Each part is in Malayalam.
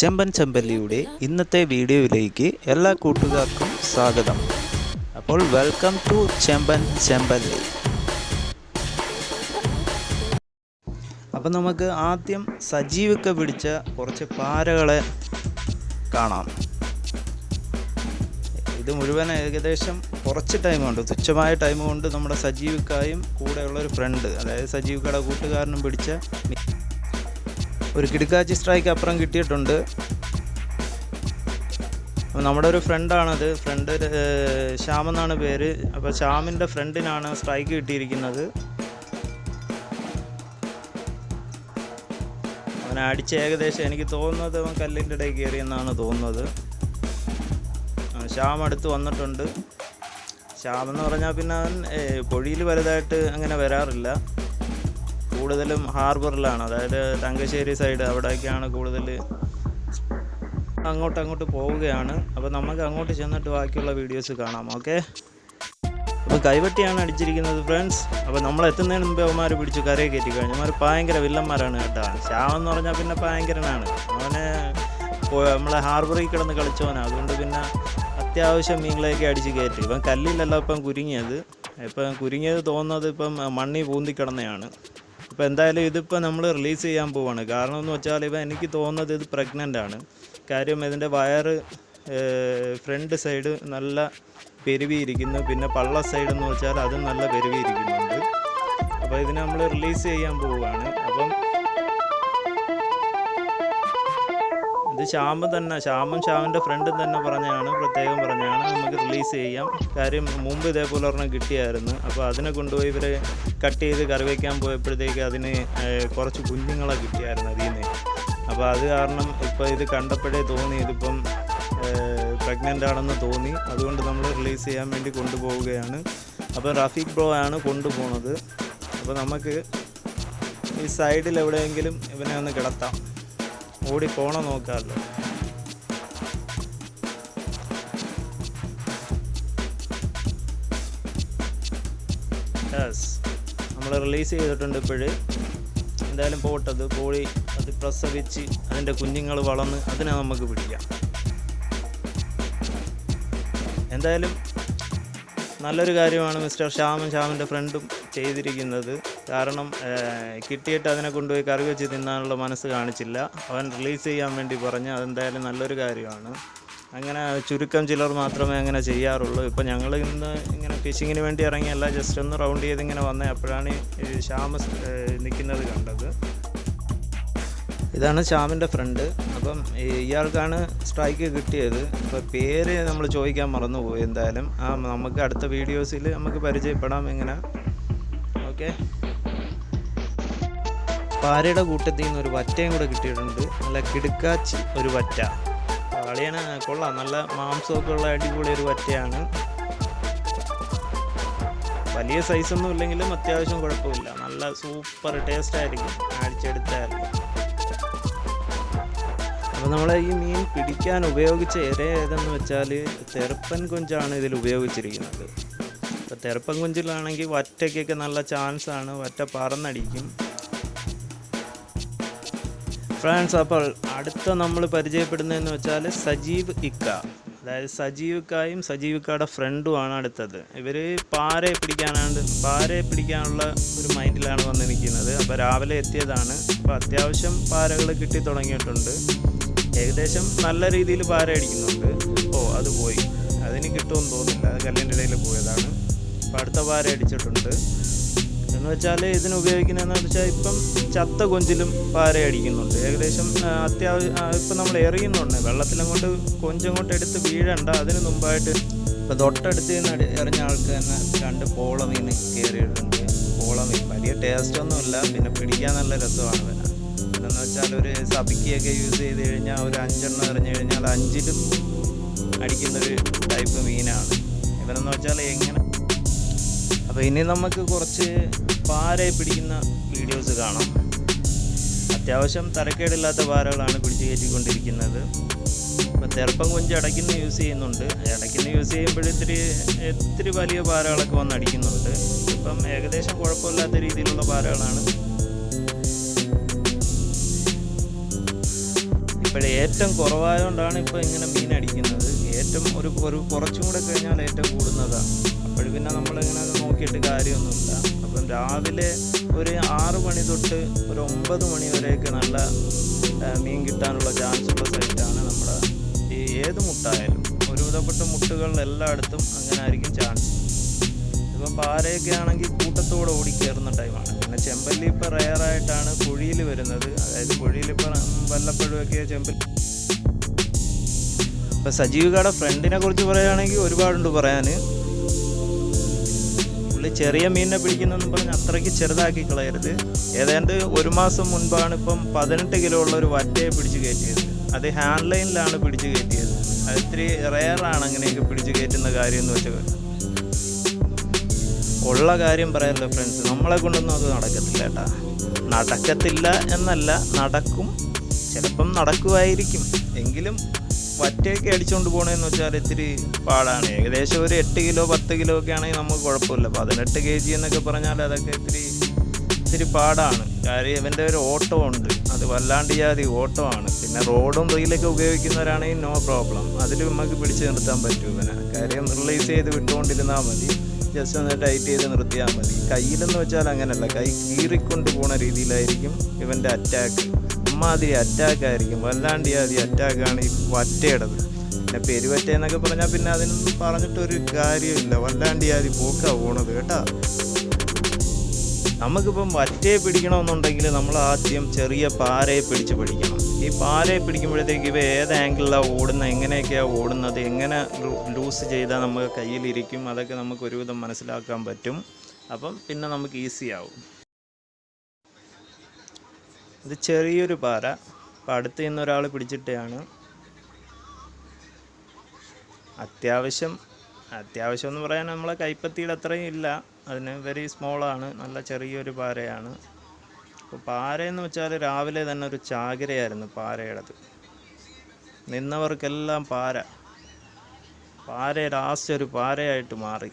ചെമ്പൻ ചെമ്പല്ലിയുടെ ഇന്നത്തെ വീഡിയോയിലേക്ക് എല്ലാ കൂട്ടുകാർക്കും സ്വാഗതം. അപ്പോൾ വെൽക്കം ടു ചെമ്പൻ ചെമ്പല്ലി. അപ്പം നമുക്ക് ആദ്യം സജീവൊക്കെ പിടിച്ച കുറച്ച് പാരകളെ കാണാം. ഇത് മുഴുവൻ ഏകദേശം കുറച്ച് ടൈം കൊണ്ട് തുച്ഛമായ ടൈം കൊണ്ട് നമ്മുടെ സജീവിക്കായും കൂടെയുള്ളൊരു ഫ്രണ്ട് അതായത് സജീവിക്കയുടെ കൂട്ടുകാരനും പിടിച്ച ഒരു കിടുക്കാച്ചി സ്ട്രൈക്ക് അപ്പുറം കിട്ടിയിട്ടുണ്ട്. നമ്മുടെ ഒരു ഫ്രണ്ടാണത് ഫ്രണ്ട് ശ്യാം എന്നാണ് പേര്. അപ്പോൾ ശ്യാമിന്റെ ഫ്രണ്ടിനാണ് സ്ട്രൈക്ക് കിട്ടിയിരിക്കുന്നത്. അവനെ അടിച്ച് ഏകദേശം എനിക്ക് തോന്നുന്നത് അവൻ കല്ലിന്റെ ഇടയിൽ കയറിയെന്നാണ് തോന്നുന്നത്. ശ്യാം അടുത്ത് വന്നിട്ടുണ്ട്. ശ്യാം എന്ന് പറഞ്ഞാൽ പിന്നെ അവൻ പൊഴിയിൽ വലുതായിട്ട് അങ്ങനെ വരാറില്ല. കൂടുതലും ഹാർബറിലാണ്. അതായത് തങ്കശ്ശേരി സൈഡ് അവിടെയൊക്കെയാണ് കൂടുതൽ അങ്ങോട്ട് അങ്ങോട്ട് പോവുകയാണ്. അപ്പോൾ നമുക്ക് അങ്ങോട്ട് ചെന്നിട്ട് ബാക്കിയുള്ള വീഡിയോസ് കാണാം. ഓക്കെ അപ്പോൾ കൈവട്ടിയാണ് അടിച്ചിരിക്കുന്നത് ഫ്രണ്ട്സ് അപ്പോൾ നമ്മൾ എത്തുന്നതിന് മുമ്പേ അവന്മാർ പിടിച്ച് കരയെ കയറ്റി കഴിഞ്ഞു. അവന്മാർ ഭയങ്കര വില്ലന്മാരാണ് കേട്ടോ. ശ്യാം എന്ന് പറഞ്ഞാൽ പിന്നെ ഭയങ്കരനാണ്. അവനെ നമ്മളെ ഹാർബറിൽ കിടന്ന് കളിച്ചവനാണ് അതുകൊണ്ട് പിന്നെ അത്യാവശ്യം മീങ്ങളെയൊക്കെ അടിച്ച് കയറ്റി. ഇപ്പം കല്ലിലല്ല ഇപ്പം കുരുങ്ങിയത്. ഇപ്പം കുരുങ്ങിയത് തോന്നുന്നത് ഇപ്പം മണ്ണി പൂന്തി കിടന്നതാണ് ഇപ്പോൾ എന്തായാലും ഇതിപ്പോൾ നമ്മൾ റിലീസ് ചെയ്യാൻ പോവാണ്. കാരണം എന്ന് വെച്ചാൽ ഇപ്പം എനിക്ക് തോന്നുന്നത് ഇത് പ്രഗ്നന്റ് ആണ്. കാര്യം ഇതിന്റെ വയറ് ഫ്രണ്ട് സൈഡ് നല്ല പെരുവിയിരിക്കുന്നു. പിന്നെ പള്ള സൈഡ് എന്ന് വെച്ചാൽ അതും നല്ല പെരുവിയിരിക്കുന്നുണ്ട്. അപ്പോൾ ഇതിനെ നമ്മൾ റിലീസ് ചെയ്യാൻ പോവുകയാണ് അപ്പം ഇത് ശ്യാമ് തന്നെ ശ്യാമും ശ്യാമിന്റെ ഫ്രണ്ടും തന്നെ പറഞ്ഞാണ് പ്രത്യേകം പറഞ്ഞാണ് നമുക്ക് റിലീസ് ചെയ്യാം. കാര്യം മുമ്പ് ഇതേപോലെ ഒരെണ്ണം കിട്ടിയായിരുന്നു. അപ്പോൾ അതിനെ കൊണ്ടുപോയി ഇവർ കട്ട് ചെയ്ത് കറി വയ്ക്കാൻ പോയപ്പോഴത്തേക്ക് അതിന് കുറച്ച് കുഞ്ഞുങ്ങളെ കിട്ടിയായിരുന്നു അതിൽ നിന്ന് അപ്പോൾ അത് കാരണം ഇപ്പോൾ ഇത് കണ്ടപ്പോഴേ തോന്നി ഇതിപ്പം പ്രഗ്നന്റ് ആണെന്ന് തോന്നി. അതുകൊണ്ട് നമ്മൾ റിലീസ് ചെയ്യാൻ വേണ്ടി കൊണ്ടുപോവുകയാണ്. അപ്പോൾ റഫീഖ് ബ്രോ ആണ് കൊണ്ടുപോകുന്നത് അപ്പോൾ നമുക്ക് ഈ സൈഡിൽ എവിടെയെങ്കിലും ഇവനെ ഒന്ന് കിടത്താം. ഓടി പോണ നോക്കാമല്ലോ. നമ്മൾ റിലീസ് ചെയ്തിട്ടുണ്ട് ഇപ്പോഴ്. എന്തായാലും പോട്ടത് കോഴി അത് പ്രസവിച്ച് അതിന്റെ കുഞ്ഞുങ്ങൾ വളർന്ന് അതിനെ നമുക്ക് പിടിക്കാം. എന്തായാലും നല്ലൊരു കാര്യമാണ് മിസ്റ്റർ ശ്യാമും ശ്യാമിന്റെ ഫ്രണ്ടും ചെയ്തിരിക്കുന്നത്. കാരണം കിട്ടിയിട്ട് അതിനെ കൊണ്ടുപോയി കറി വെച്ച് തിന്നാനുള്ള മനസ്സ് കാണിച്ചില്ല. അവൻ റിലീസ് ചെയ്യാൻ വേണ്ടി പറഞ്ഞ് അതെന്തായാലും നല്ലൊരു കാര്യമാണ്. അങ്ങനെ ചുരുക്കം ചിലർ മാത്രമേ അങ്ങനെ ചെയ്യാറുള്ളൂ. ഇപ്പം ഞങ്ങൾ ഇന്ന് ഇങ്ങനെ ഫിഷിങ്ങിന് വേണ്ടി ഇറങ്ങിയല്ല ജസ്റ്റ് ഒന്ന് റൗണ്ട് ചെയ്ത് ഇങ്ങനെ വന്നേ. അപ്പോഴാണ് ഈ ശ്യാമ നിൽക്കുന്നത് കണ്ടത്. ഇതാണ് ശ്യാമിന്റെ ഫ്രണ്ട് അപ്പം ഇയാൾക്കാണ് സ്ട്രൈക്ക് കിട്ടിയത്. അപ്പോൾ പേര് നമ്മൾ ചോദിക്കാൻ മറന്നുപോയി എന്തായാലും. ആ നമുക്ക് അടുത്ത വീഡിയോസിൽ നമുക്ക് പരിചയപ്പെടാം ഇങ്ങനെ. ഓക്കെ പാരയുടെ കൂട്ടത്തിൽ നിന്ന് ഒരു വറ്റയും കൂടെ കിട്ടിയിട്ടുണ്ട്. നല്ല കിടുക്കാച്ചി ഒരു വറ്റ. കളിയാണ് കൊള്ളാം. നല്ല മാംസമൊക്കെ ഉള്ള അടിപൊളി ഒരു വറ്റയാണ്. വലിയ സൈസൊന്നും ഇല്ലെങ്കിലും അത്യാവശ്യം കുഴപ്പമില്ല. നല്ല സൂപ്പർ ടേസ്റ്റ് ആയിരിക്കും. അടിച്ചെടുത്താൽ അപ്പോൾ നമ്മൾ ഈ മീൻ പിടിക്കാൻ ഉപയോഗിച്ച ഇര ഏതെന്ന് വെച്ചാൽ തെറുപ്പൻ കൊഞ്ചാണ് ഇതിൽ ഉപയോഗിച്ചിരിക്കുന്നത്. അപ്പോൾ തെറുപ്പൻ കൊഞ്ചിലാണെങ്കിൽ വറ്റയ്ക്കൊക്കെ നല്ല ചാൻസാണ് വറ്റ പറന്നടിക്കും. ഫ്രാൻസ് അപ്പോൾ അടുത്ത നമ്മൾ പരിചയപ്പെടുന്നതെന്ന് വെച്ചാൽ സജീവ് ഇക്ക. അതായത് സജീവ് ഇക്കായും സജീവ് ഇക്കയുടെ ഫ്രണ്ടുമാണ് അടുത്തത്. ഇവർ പാരയെ പിടിക്കാനാണ് പാരയെ പിടിക്കാനുള്ള ഒരു മൈൻഡിലാണ് വന്ന് നിൽക്കുന്നത്. അപ്പോൾ രാവിലെ എത്തിയതാണ്. അപ്പോൾ അത്യാവശ്യം പാരകൾ കിട്ടി തുടങ്ങിയിട്ടുണ്ട്. ഏകദേശം നല്ല രീതിയിൽ പാര അടിക്കുന്നുണ്ട്. ഓ അത് പോയി. അതിന് കിട്ടുമെന്ന് തോന്നുന്നില്ല. അത് കല്ലിന്റെ ഇടയിൽ പോയതാണ്. അപ്പോൾ അടുത്ത പാര അടിച്ചിട്ടുണ്ട്. എന്ന് വെച്ചാൽ ഇതിന് ഉപയോഗിക്കുന്നതെന്ന് വെച്ചാൽ ഇപ്പം ചത്ത കൊഞ്ചിലും പാര അടിക്കുന്നുണ്ട്. ഏകദേശം അത്യാവശ്യം ഇപ്പം നമ്മൾ എറിയുന്നുണ്ട്. വെള്ളത്തിലും കൊണ്ട് കൊഞ്ചങ്ങോട്ട് എടുത്ത് വീഴണ്ട. അതിന് മുമ്പായിട്ട് ഇപ്പം തൊട്ടടുത്ത് നിന്ന് എറിഞ്ഞ ആൾക്ക് തന്നെ രണ്ട് പോള മീൻ കയറിയിട്ടുണ്ട് പോള മീൻ വലിയ ടേസ്റ്റ് ഒന്നുമില്ല പിന്നെ പിടിക്കാൻ നല്ല രസമാണ് വരാൻ എന്ന് വെച്ചാൽ ഒരു സബിക്കിയൊക്കെ യൂസ് ചെയ്ത് കഴിഞ്ഞാൽ ഒരു അഞ്ചെണ്ണം എറിഞ്ഞു കഴിഞ്ഞാൽ അഞ്ചിലും അടിക്കുന്നൊരു ടൈപ്പ് മീനാണ്. ഇവനെന്ന് വെച്ചാൽ എങ്ങനെ അപ്പോൾ ഇനി നമുക്ക് കുറച്ച് പാരയെ പിടിക്കുന്ന വീഡിയോസ് കാണാം. അത്യാവശ്യം തരക്കേടില്ലാത്ത പാരകളാണ് പിടിച്ചു കയറ്റിക്കൊണ്ടിരിക്കുന്നത്. ഇപ്പം തെറുപ്പം കൊഞ്ച് അടയ്ക്കുന്ന യൂസ് ചെയ്യുന്നുണ്ട്. അടയ്ക്കുന്ന യൂസ് ചെയ്യുമ്പോൾ ഇത്തിരി ഇത്തിരി വലിയ പാരകളൊക്കെ വന്ന് അടിക്കുന്നുണ്ട്. ഇപ്പം ഏകദേശം കുഴപ്പമില്ലാത്ത രീതിയിലുള്ള പാരകളാണ് ഇപ്പോഴേ ഏറ്റവും കുറവായതുകൊണ്ടാണ് ഇപ്പോൾ ഇങ്ങനെ മീൻ അടിക്കുന്നത്. ഏറ്റവും ഒരു ഒരു കുറച്ചും കൂടെ കഴിഞ്ഞാൽ ഏറ്റവും കൂടുന്നതാണ്. അപ്പോൾ പിന്നെ നമ്മളിങ്ങനെ നോക്കിയിട്ട് കാര്യമൊന്നുമില്ല. അപ്പം രാവിലെ ഒരു ആറ് മണി തൊട്ട് ഒരു ഒമ്പത് മണി വരെയൊക്കെ നല്ല മീൻ കിട്ടാനുള്ള ചാൻസ് ഉള്ള സൈറ്റാണ് നമ്മുടെ ഈ ഏത് മുട്ടായാലും. ഒരുവിധപ്പെട്ട മുട്ടുകളിൽ എല്ലായിടത്തും അങ്ങനെ ആയിരിക്കും ചാൻസ് ഇപ്പം പാരയൊക്കെ ആണെങ്കിൽ കൂട്ടത്തോടെ ഓടിക്കയറുന്ന ടൈമാണ് പിന്നെ ചെമ്പല്ലി ഇപ്പോൾ റയറായിട്ടാണ് കുഴിയിൽ വരുന്നത്. അതായത് കുഴിയിൽ ഇപ്പം വല്ലപ്പോഴുമൊക്കെ ചെമ്പല്ലി ഇപ്പം സജീവികയുടെ ഫ്രണ്ടിനെ കുറിച്ച് പറയുകയാണെങ്കിൽ ഒരുപാടുണ്ട് പറയാൻ. പുള്ളി ചെറിയ മീനിനെ പിടിക്കുന്നതെന്ന് പറഞ്ഞ് അത്രയ്ക്ക് ചെറുതാക്കി കളയരുത്. ഏതാണ്ട് ഒരു മാസം മുൻപാണ് ഇപ്പം പതിനെട്ട് കിലോ ഉള്ള ഒരു വറ്റയെ പിടിച്ച് കയറ്റിയത്. അത് ഹാൻഡ് ലൈനിലാണ് പിടിച്ച് കയറ്റിയത്. അത് ഇത്തിരി റെയറാണ് അങ്ങനെയൊക്കെ പിടിച്ച് കയറ്റുന്ന കാര്യം എന്ന് വെച്ചാൽ ഉള്ള കാര്യം പറയാമല്ലോ ഫ്രണ്ട്സ് നമ്മളെ കൊണ്ടൊന്നും അത് നടക്കത്തില്ല കേട്ടാ. നടക്കത്തില്ല എന്നല്ല നടക്കും. ചിലപ്പം നടക്കുമായിരിക്കും എങ്കിലും വറ്റയൊക്കെ അടിച്ചുകൊണ്ട് പോകണമെന്ന് വെച്ചാൽ ഇത്തിരി പാടാണ്. ഏകദേശം ഒരു എട്ട് കിലോ പത്ത് കിലോ ഒക്കെ ആണെങ്കിൽ നമുക്ക് കുഴപ്പമില്ല. പതിനെട്ട് കെ ജി എന്നൊക്കെ പറഞ്ഞാൽ അതൊക്കെ ഇത്തിരി ഇത്തിരി പാടാണ്. കാര്യം ഇവന്റെ ഒരു ഓട്ടം ഉണ്ട്. അത് വല്ലാണ്ട് ജാതി ഓട്ടമാണ് പിന്നെ റോഡും റീലൊക്കെ ഉപയോഗിക്കുന്നവരാണെങ്കിൽ നോ പ്രോബ്ലം അതിൽ നമുക്ക് പിടിച്ചു നിർത്താൻ പറ്റും ഇവനെ. കാര്യം റിലീസ് ചെയ്ത് വിട്ടുകൊണ്ടിരുന്നാൽ മതി. ജസ്റ്റ് ഒന്ന് ടൈറ്റ് ചെയ്ത് നിർത്തിയാൽ മതി. കയ്യിലെന്ന് വെച്ചാൽ അങ്ങനെയല്ല കൈ കീറിക്കൊണ്ട് പോണ രീതിയിലായിരിക്കും ഇവന്റെ അറ്റാക്ക് അമ്മാതിരി അറ്റാക്കായിരിക്കും. വല്ലാണ്ട് ആദ്യം അറ്റാക്കാണ് ഈ വറ്റയുടേത്. പിന്നെ പെരുവറ്റ എന്നൊക്കെ പറഞ്ഞാൽ പിന്നെ അതിനൊന്നും പറഞ്ഞിട്ടൊരു കാര്യമില്ല. വല്ലാണ്ട് ആദ്യം പോക്കാ പോണത് കേട്ടാ. നമുക്കിപ്പം വറ്റയെ പിടിക്കണമെന്നുണ്ടെങ്കിൽ നമ്മൾ ആദ്യം ചെറിയ പാരയെ പിടിച്ച് പിടിക്കണം. ഈ പാരയെ പിടിക്കുമ്പോഴത്തേക്ക് ഇവ ഏത് ആംഗിളിലാണ് ഓടുന്നത് എങ്ങനെയൊക്കെയാണ് ഓടുന്നത് എങ്ങനെ ലൂസ് ചെയ്താൽ നമുക്ക് കയ്യിലിരിക്കും അതൊക്കെ നമുക്ക് ഒരുവിധം മനസ്സിലാക്കാൻ പറ്റും. അപ്പം പിന്നെ നമുക്ക് ഈസി ആവും. ഇത് ചെറിയൊരു പാറ. അപ്പം അടുത്ത് നിന്ന് ഒരാൾ പിടിച്ചിട്ടാണ് അത്യാവശ്യം അത്യാവശ്യം എന്ന് പറയാൻ നമ്മളെ കൈപ്പത്തിയുടെ അത്രയും ഇല്ല. അതിന് വെരി സ്മോളാണ് നല്ല ചെറിയൊരു പാറയാണ്. അപ്പോൾ പാരയെന്ന് വെച്ചാൽ രാവിലെ തന്നെ ഒരു ചാകരയായിരുന്നു പാരയുടേത് നിന്നവർക്കെല്ലാം പാര. പാര ലാസ്റ്റ് ഒരു പാരയായിട്ട് മാറി.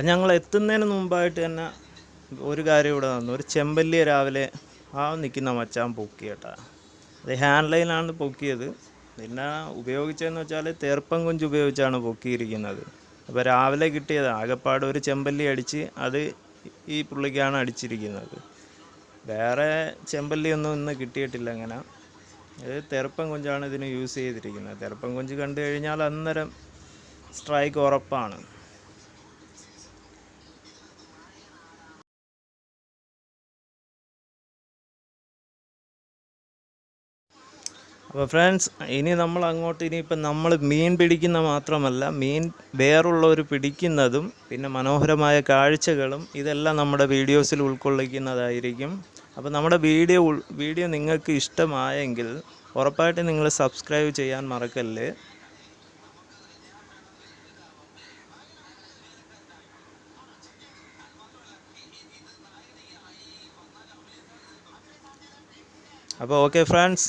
അപ്പം ഞങ്ങൾ എത്തുന്നതിന് മുമ്പായിട്ട് തന്നെ ഒരു കാര്യം ഇവിടെ നടന്നു. ഒരു ചെമ്പല്ലി രാവിലെ ആ നിൽക്കുന്ന മച്ചാൻ പൊക്കി കേട്ടാ. അത് ഹാൻഡ് ലൈനാണ് പൊക്കിയത്. പിന്നെ ഉപയോഗിച്ചതെന്ന് വെച്ചാൽ തേർപ്പം കൊഞ്ച് ഉപയോഗിച്ചാണ് പൊക്കിയിരിക്കുന്നത്. അപ്പോൾ രാവിലെ കിട്ടിയത് ആകെപ്പാട് ഒരു ചെമ്പല്ലി അടിച്ച് അത് ഈ പുള്ളിക്കാണ് അടിച്ചിരിക്കുന്നത്. വേറെ ചെമ്പല്ലി ഒന്നും ഇന്ന് കിട്ടിയിട്ടില്ല അങ്ങനെ. ഇത് തെറുപ്പം കൊഞ്ചാണ് ഇതിന് യൂസ് ചെയ്തിരിക്കുന്നത്. തെറുപ്പം കൊഞ്ച് കണ്ടു കഴിഞ്ഞാൽ അന്നേരം സ്ട്രൈക്ക് ഉറപ്പാണ്. അപ്പോൾ ഫ്രണ്ട്സ് ഇനി നമ്മൾ അങ്ങോട്ട് ഇനിയിപ്പം നമ്മൾ മീൻ പിടിക്കുന്ന മാത്രമല്ല മീൻ വേറുള്ളവർ പിടിക്കുന്നതും പിന്നെ മനോഹരമായ കാഴ്ചകളും ഇതെല്ലാം നമ്മുടെ വീഡിയോസിൽ ഉൾക്കൊള്ളിക്കുന്നതായിരിക്കും. അപ്പോൾ നമ്മുടെ വീഡിയോ വീഡിയോ നിങ്ങൾക്ക് ഇഷ്ടമായെങ്കിൽ ഉറപ്പായിട്ടും നിങ്ങൾ സബ്സ്ക്രൈബ് ചെയ്യാൻ മറക്കല്ലേ. അപ്പോൾ okay friends